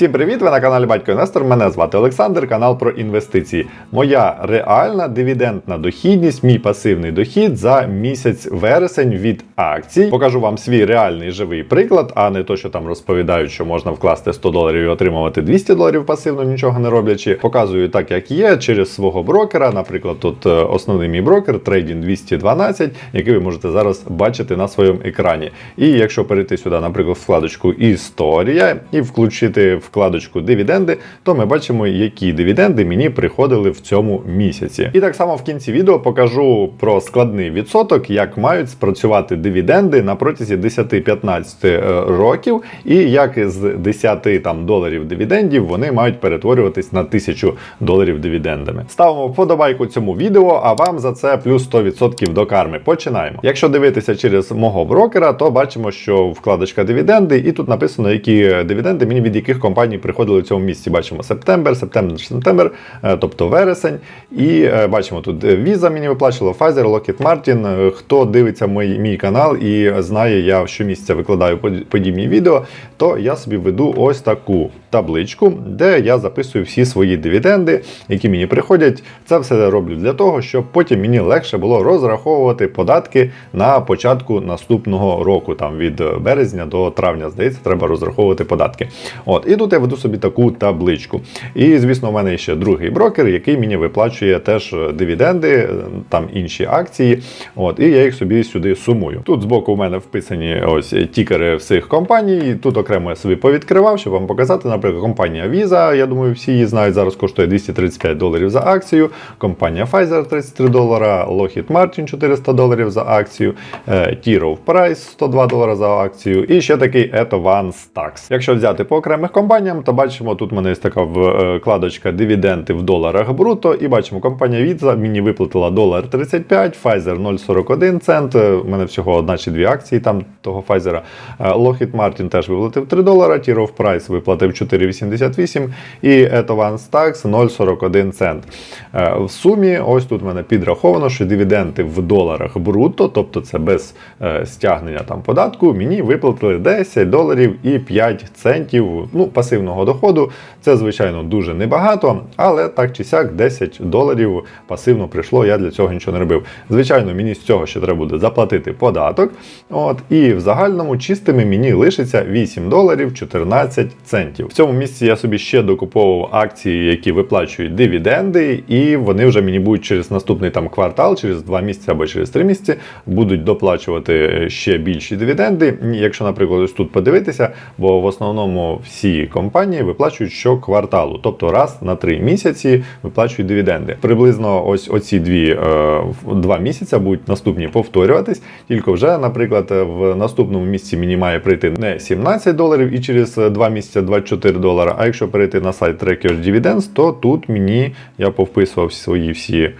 Всім привіт! Ви на каналі Батько Інвестор. Мене звати Олександр, канал про інвестиції. Моя реальна дивідендна дохідність, мій пасивний дохід за місяць вересень від акцій. Покажу вам свій реальний живий приклад, а не то, що там розповідають, що можна вкласти 100 доларів і отримувати 200 доларів пасивно, нічого не роблячи. Показую так, як є, через свого брокера. Наприклад, тут е, основний мій брокер Trading 212, який ви можете зараз бачити на своєму екрані. І якщо перейти сюди, наприклад, вкладочку Історія і включити вкладочку Дивіденди, то ми бачимо, які дивіденди мені приходили в цьому місяці. І так само в кінці відео покажу про складний відсоток, як мають спрацювати дивіденди на протязі 10-15 е, років, і як з 10 там доларів дивідендів вони мають перетворюватись на 1000 доларів дивідендами. Ставимо вподобайку цьому відео, а вам за це плюс 100% до карми. Починаємо. Якщо дивитися через мого брокера, то бачимо, що вкладочка дивіденди, і тут написано, які дивіденди мені від яких компаній приходили в цьому місці. Бачимо септембр, септембр, септембр, е, тобто вересень. І е, бачимо тут е, Visa мені виплачувала, Pfizer, Lockheed Martin. Е, Хто дивиться мій, мій канал і знає, я щомісяця викладаю подібні відео, то я собі веду ось таку табличку, де я записую всі свої дивіденди, які мені приходять. Це все роблю для того, щоб потім мені легше було розраховувати податки на початку наступного року, там від березня до травня, здається, треба розраховувати податки. От, і тут я веду собі таку табличку. І, звісно, у мене ще другий брокер, який мені виплачує теж дивіденди, е, там інші акції. От, і я їх собі сюди сумую. Тут збоку у мене вписані ось тікери всіх компаній. Тут окремо я собі повідкривав, щоб вам показати. Наприклад, компанія Visa, я думаю, всі її знають, зараз коштує 235 доларів за акцію. Компанія Pfizer 33 долара, Lockheed Martin 400 доларів за акцію, е, T. Rowe Price 102 долара за акцію. І ще такий Etowans Tax. Якщо взяти по окремих компаніям, то бачимо, тут у мене є така вкладочка дивіденди в доларах бруто. І бачимо, компанія Visa мені виплатила долар 35, Pfizer 0,41 цент. Е, У мене всього одна чи дві акції там того Pfizer. Е, Lockheed Martin теж виплатив 3 долара. Rowe Price виплатив 4,88 і Etowans Tax 0,41 цент. Е, В сумі, ось тут в мене підраховано, що дивіденди в доларах бруто, тобто це без е, стягнення там податку, мені виплатили 10 доларів і 5 центів ну, пасивного доходу. Це, звичайно, дуже небагато, але так чи сяк 10 доларів пасивно прийшло, я для цього нічого не робив. Звичайно, мені з цього ще треба буде заплатити податок. От, і в загальному чистими мені лишиться 8 доларів 14 центів. В цьому місці я собі ще докуповував акції, які виплачують дивіденди, і вони вже мені будуть через наступний там квартал, через 2 місяці або через 3 місяці будуть доплачувати ще більші дивіденди. Якщо, наприклад, ось тут подивитися, бо в основному всі компанії виплачують щокварталу, тобто раз на 3 місяці виплачують дивіденди. Приблизно ось оці дві е, два місяці будуть наступні повторюватись, тільки вже, наприклад, в наступному місяці мені має прийти не 17 доларів і через 2 місяці 24 долара. А якщо перейти на сайт Tracker Dividends, то тут мені я повписував свої всі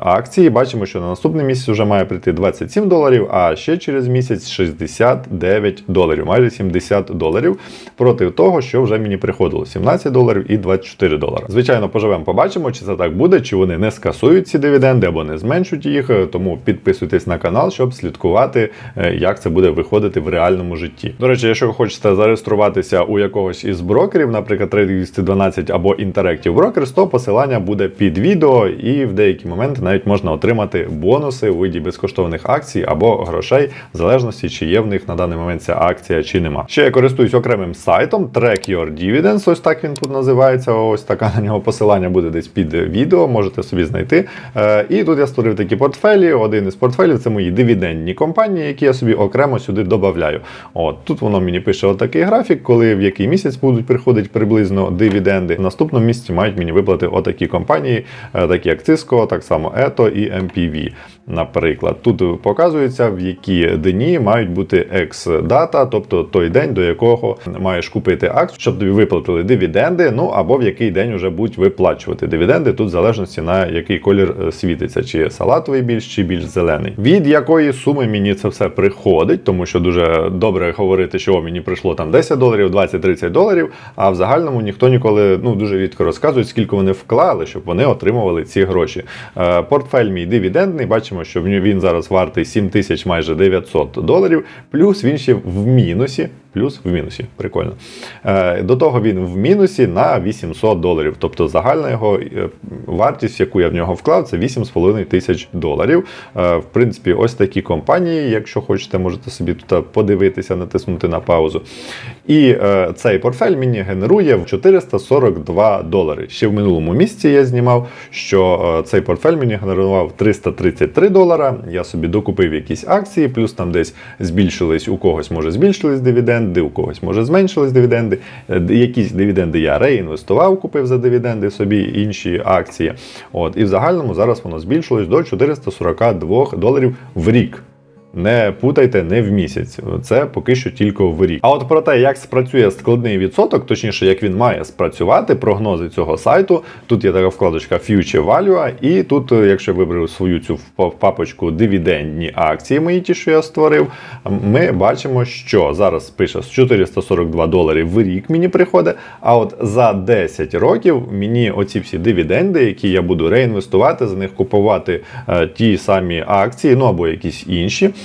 акції. Бачимо, що на наступний місяць вже має прийти 27 доларів, а ще через місяць 69 доларів, майже 70 доларів проти того, що вже мені приходило 17 доларів і 24 долари. Звичайно, поживемо, побачимо, чи це так буде, чи вони не скасують ці дивіденди або не зменшують їх. Тому підписуйтесь на канал, щоб слідкувати, е, як це буде виходити в реальному житті. До речі, якщо ви хочете зареєструватися у якогось із брокерів, наприклад, Trading 212 або Interactive Brokers, то посилання буде під відео, і в деякі моменти навіть можна отримати бонуси у виді безкоштовних акцій або грошей, в залежності, чи є в них на даний момент ця акція чи нема. Ще я користуюсь окремим сайтом Track Your Dividends, ось так він тут називається. Ось така на нього посилання буде десь під відео, можете собі знайти. Е, І тут я створив такі портфелі. Один із портфелів це мої дивідендні компанії, які я собі окремо сюди додаю. От тут воно мені пише отакий графік, коли в який місяць будуть приходити приблизно дивіденди. В наступному місяці мають мені виплати отакі компанії, е, такі як Cisco, так само ETO і MPV. Наприклад, тут показується, в які дні мають бути екс-дата, тобто той день, до якого маєш купити акцію, щоб тобі виплатили дивіденди, ну або в який день вже будуть виплачувати дивіденди, тут в залежності на який колір е, світиться, чи салатовий більш, чи більш зелений. Від якої суми мені це все приходить, тому що дуже добре говорити, що мені прийшло там 10 доларів, 20-30 доларів, а в загальному ніхто ніколи ну дуже рідко розказує, скільки вони вклали, щоб вони отримували ці гроші. Е, Портфель мій дивідендний, бачимо, що він зараз вартий 7 тисяч майже 900 доларів, плюс він ще в мінусі. Плюс в мінусі. Прикольно. Е, До того він в мінусі на 800 доларів. Тобто загальна його е, вартість, яку я в нього вклав, це 8,5 тисяч доларів. Е, В принципі, ось такі компанії, якщо хочете, можете собі тут подивитися, натиснути на паузу. І цей портфель мені генерує в 442 долари. Ще в минулому місяці я знімав, що цей портфель мені генерував 333 долара. Я собі докупив якісь акції, плюс там десь збільшились, у когось може збільшились дивіденди, у когось може зменшились дивіденди. Е, Якісь дивіденди я реінвестував, купив за дивіденди собі інші акції. От, і в загальному зараз воно збільшилось до 442 доларів в рік. Не путайте не в місяць. Це поки що тільки в рік. А от про те, як спрацює складний відсоток, точніше, як він має спрацювати, прогнози цього сайту. Тут є така вкладочка Future Value, і тут, е, якщо я свою цю папочку дивідендні акції, мої ті, що я створив, ми бачимо, що зараз пише з 442 долари в рік мені приходить. А от за 10 років мені оці всі дивіденди, які я буду реінвестувати, за них купувати е, ті самі акції, ну або якісь інші.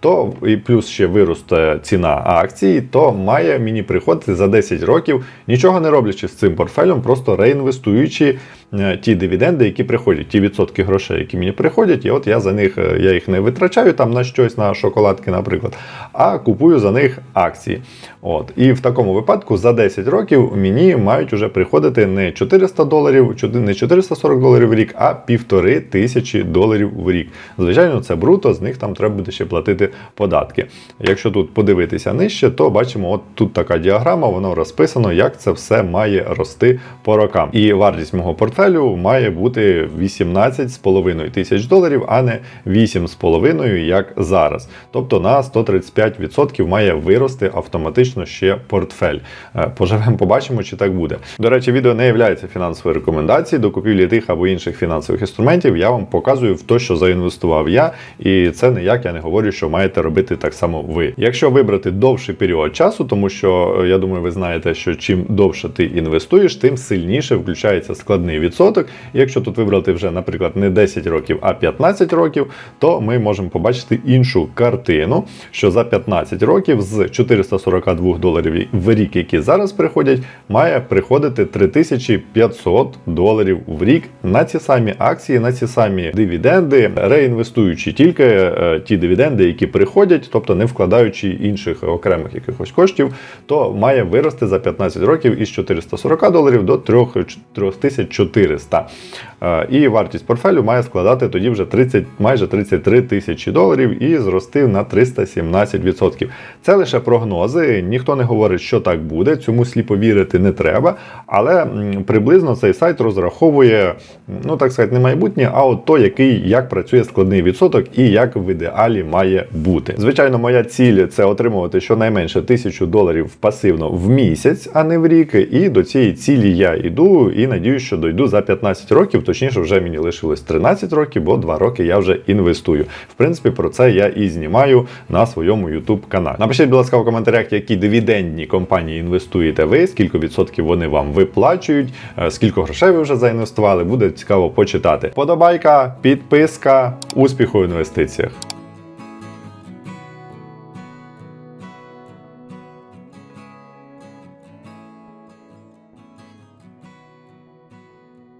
То і плюс ще виросте ціна акції, то має мені приходити за 10 років, нічого не роблячи з цим портфелем, просто реінвестуючи е, ті дивіденди, які приходять, ті відсотки грошей, які мені приходять, і от я за них е, я їх не витрачаю там на щось, на шоколадки, наприклад, а купую за них акції. От. І в такому випадку за 10 років мені мають вже приходити не 400 доларів, не 440 доларів в рік, а півтори тисячі доларів в рік. Звичайно, це бруто, з них там треба буде ще платити податки. Якщо тут подивитися нижче, то бачимо, от тут така діаграма, воно розписано, як це все має рости по рокам. І вартість мого портфелю має бути 18,5 тисяч доларів, а не 8,5, як зараз. Тобто на 135% має вирости автоматично ще портфель. Е, Поживемо, побачимо, чи так буде. До речі, відео не є фінансовою рекомендацією до купівлі тих або інших фінансових інструментів. Я вам показую в те, що заінвестував я, і це ніяк я не говорю, що маєте робити так само ви. Якщо вибрати довший період часу, тому що е, я думаю, ви знаєте, що чим довше ти інвестуєш, тим сильніше включається складний відсоток. Якщо тут вибрати вже, наприклад, не 10 років, а 15 років, то ми можемо побачити іншу картину, що за 15 років з 442 доларів в рік, які зараз приходять, має приходити 3500 доларів в рік на ці самі акції, на ці самі дивіденди, реінвестуючи тільки е, ті дивіденди, які приходять, тобто не вкладаючи інших окремих якихось коштів, то має вирости за 15 років із 440 доларів до 3400. Е, І вартість портфелю має складати тоді вже 30, майже 33 тисячі доларів і зрости на 317%. Це лише прогнози. Ніхто не говорить, що так буде. Цьому сліпо вірити не треба. Але приблизно цей сайт розраховує, ну так сказати, не майбутнє, а от то, який як працює складний відсоток і як в ідеалі має бути. Звичайно, моя ціль це отримувати щонайменше тисячу доларів пасивно в місяць, а не в рік. І до цієї цілі я йду і надіюсь, що дойду за 15 років. Точніше, вже мені лишилось 13 років, бо 2 роки я вже інвестую. В принципі, про це я і знімаю на своєму YouTube каналі. Напишіть, будь ласка, в коментарях, які дивідендні компанії інвестуєте ви, скільки відсотків вони вам виплачують, е, скільки грошей ви вже заінвестували. Буде цікаво почитати. Подобайка, підписка, успіху в інвестиціях.